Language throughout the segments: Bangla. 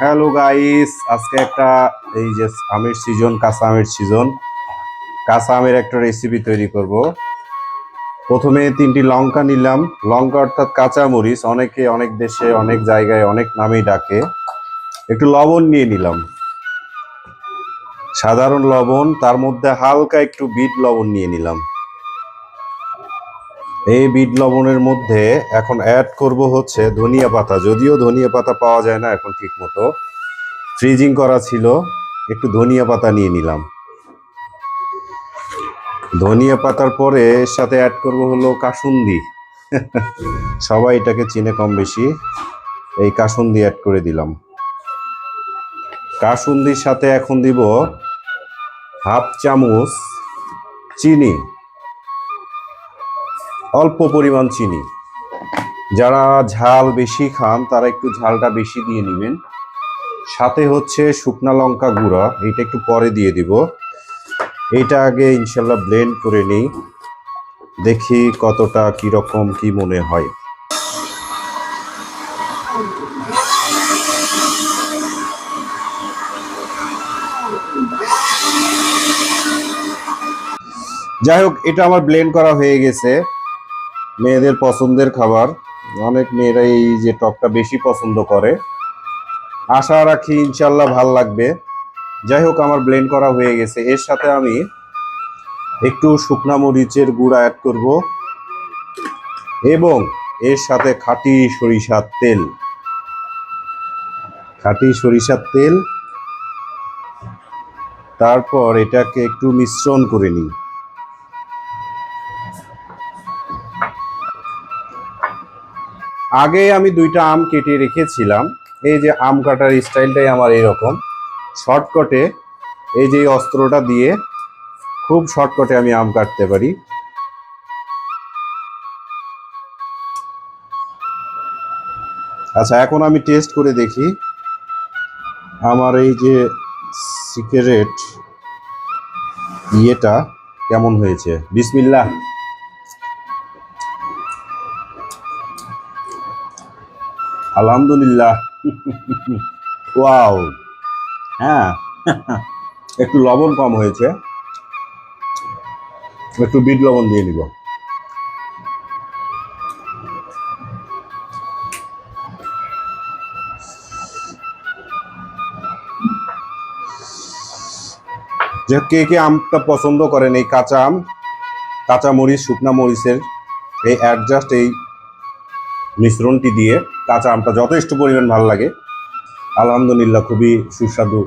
হ্যালো গাইস আজকে একটা, এই যে আমের সিজন কাঁচা আমের সিজন কাঁচা আমের একটা রেসিপি তৈরি করব। প্রথমে তিনটি লঙ্কা নিলাম। লঙ্কা অর্থাৎ কাঁচা মরিচ। অনেকে অনেক দেশে, অনেক জায়গায়, অনেক নামেই ডাকে। একটু লবণ নিয়ে নিলাম। সাধারণ লবণ, তার মধ্যে হালকা একটু বিট লবণ নিয়ে নিলাম। এই বিট লবণের মধ্যে এখন অ্যাড করব হচ্ছে ধনিয়া পাতা। যদিও ধনিয়া পাতা পাওয়া যায় না এখন ঠিক মতো ফ্রিজিং করা ছিল, একটু ধনিয়া পাতা নিয়ে নিলাম। ধনিয়া পাতার পরে এর সাথে অ্যাড করব হলো কাসুন্দি। সবাই এটাকে চিনে কম বেশি। এই কাসুন্দি অ্যাড করে দিলাম। কাসুন্দির সাথে এখন দিব হাফ চামচ চিনি। অল্প পরিমাণ চিনি। যারা ঝাল বেশি খান, তারা একটু ঝালটা বেশি দিয়ে নেবেন। সাথে হচ্ছে শুকনা লঙ্কা গুঁড়া এটা একটু পরে দিয়ে দিব। এটা আগে ইনশাল্লাহ ব্লেন্ড করে নিই। দেখি কতটা কীরকম কি মনে হয়। যাই হোক, এটা আমার ব্লেন্ড করা হয়ে গেছে। মেয়েদের পছন্দের খাবার। অনেক মেয়েরা এই যে টকটা বেশি পছন্দ করে। আশা রাখি ইনশাল্লাহ ভালো লাগবে। যাই হোক, আমার ব্লেন্ড করা হয়ে গেছে। এর সাথে আমি একটু শুকনা মরিচের গুঁড়া অ্যাড করব এবং এর সাথে খাঁটি সরিষার তেল। খাঁটি সরিষার তেল। তারপর এটাকে একটু মিশ্রণ করে নিই। আগে আমি দুইটা আম কেটে রেখেছিলাম। এই যে আম কাটার স্টাইলটাই আমার এরকম শর্টকটে এই যে অস্ত্রটা দিয়ে খুব শর্টকটে আমি আম কাটতে পারি। আচ্ছা এখন আমি টেস্ট করে দেখি। আমার এই যে সিগারেট ইয়েটা কেমন হয়েছে? বিসমিল্লাহ। আলহামদুলিল্লাহ। ওয়াও হ্যাঁ। একটু লবণ কম হয়েছে। একটু বিট লবণ দিয়ে নিব। যে কে কে আমটা পছন্দ করেন এই কাঁচা আম, কাঁচা মরিচ, শুকনা মরিচের, এই অ্যাডজাস্ট এই মিশ্রণটি দিয়ে কাঁচা আমটা যথেষ্ট পরিমাণ ভালো লাগে। আলহামদুলিল্লাহ, খুবই সুস্বাদু।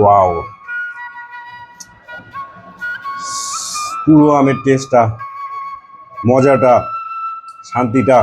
ওয়াও। পুরো আমের টেস্টটা, মজাটা, শান্তিটা